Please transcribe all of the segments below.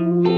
날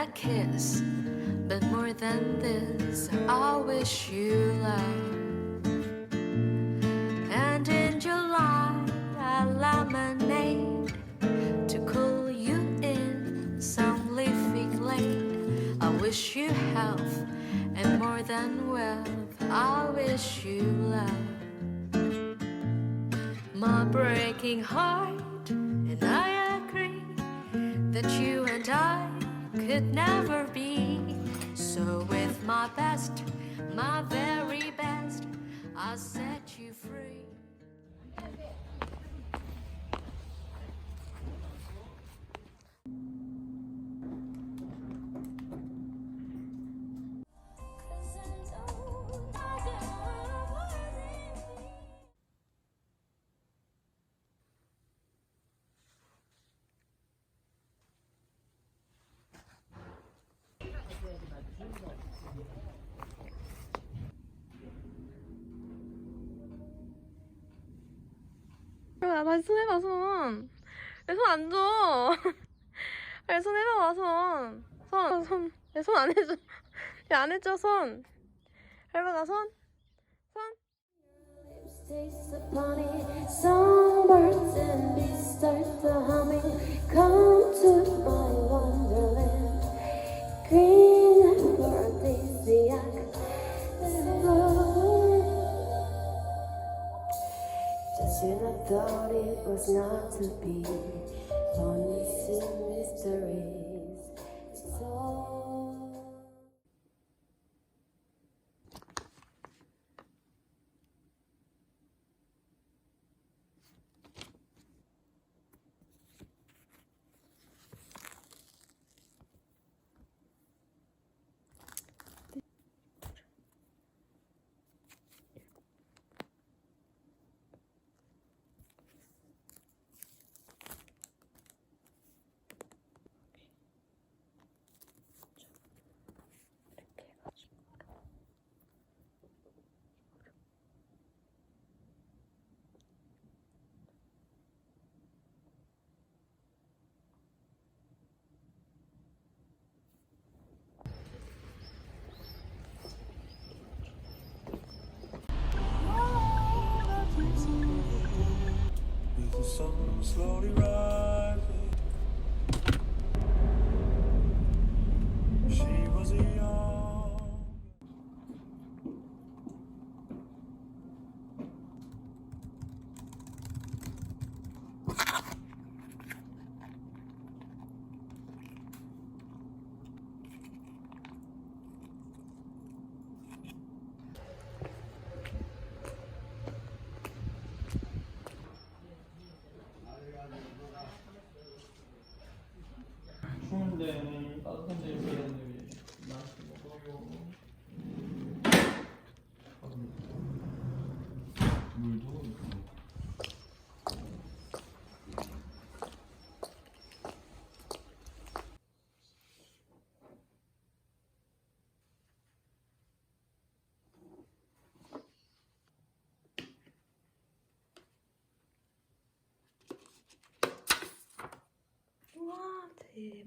a kiss. But more than this, I wish you love. And in July, a lemonade to cool you in some leafy glade. I wish you health and more than wealth. I wish you love. My breaking heart, and I agree that you and I could never be. So, with my best, my very best, I'll set you free. 해봐 다시 손 해봐 손. 왜손안 줘? 빨리 손 해봐 손. 손 손. 왜손안 해줘? 왜안 해줘 손? 해봐 손. 손. And paradisiac. When I thought it was not to be, only and mysteries. Slowly rising, é,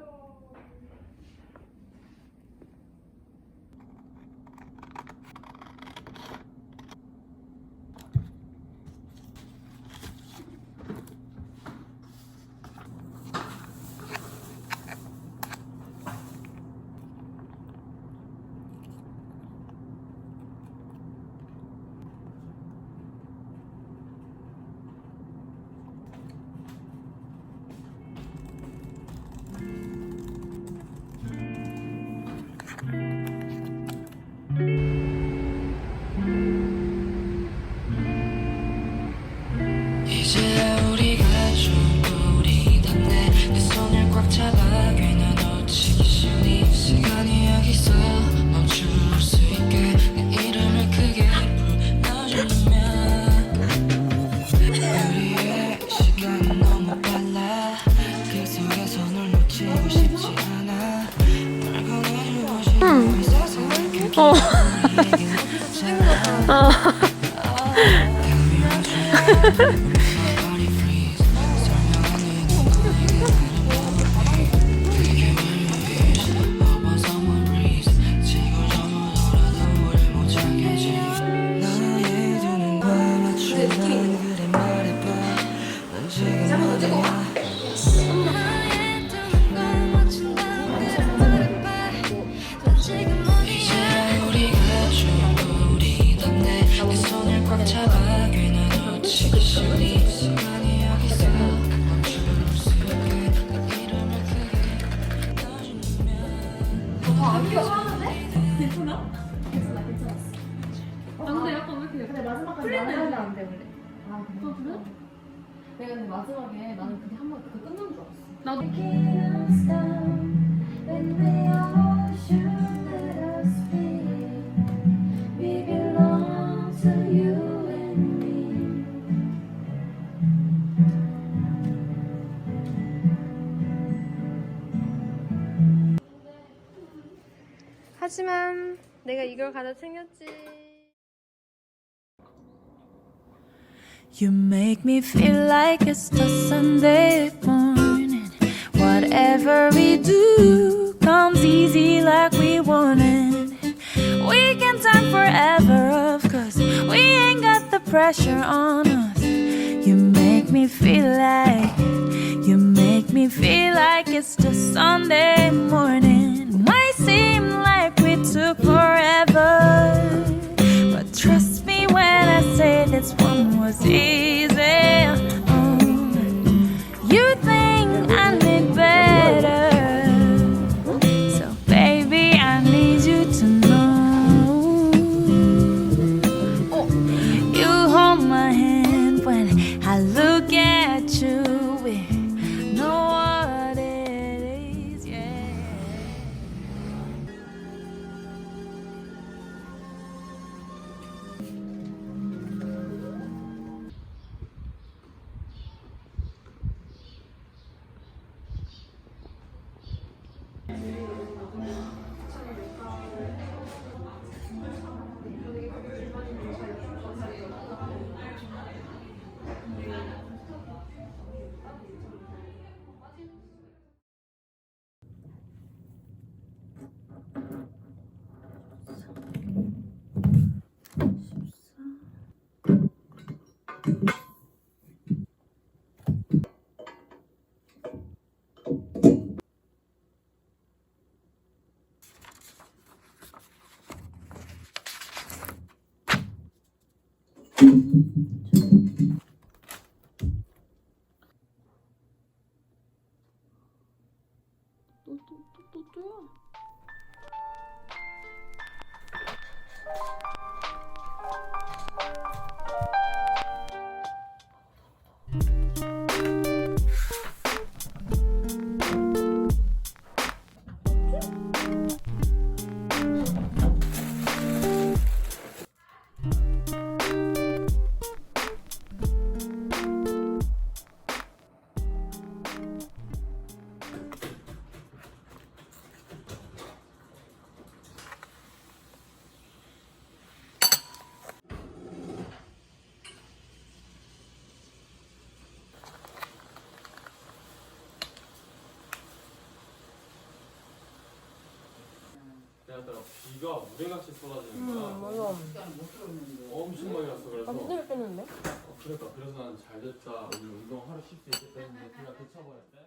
So 哈哈哈哈哈。 마지막에 나는 그게 한번 그게 끝난 줄 알았어. Me. 하지만 내가 이걸 가져 챙겼지. You make me feel like it's the Sunday morning. Whatever we do comes easy like we wanted. We can talk forever, of course. We ain't got the pressure on us. You make me feel like, you make me feel like it's just Sunday morning. Might seem like we took forever. But trust when I say this one was easy. 그러다가 비가 우레같이 쏟아지는 거야. 맞아. 엄청 많이 왔어. 그래서 힘들 뺐는데? 어, 그러니까 그래서 나는 잘 됐다. 오늘 운동 하루 쉴 수 있겠다 했는데 그냥 그쳐버렸대.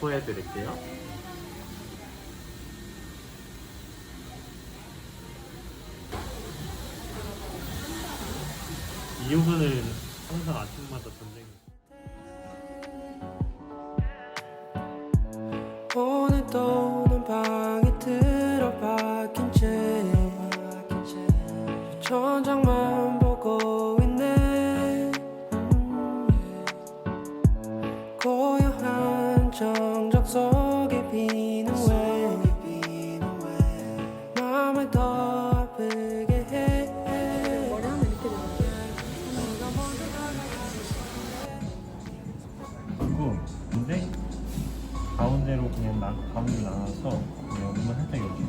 보여드릴게요. 이 부분은 항상 아침마다 전쟁이 그냥 나, 가운데 나와서 그냥 얼마 살짝 여기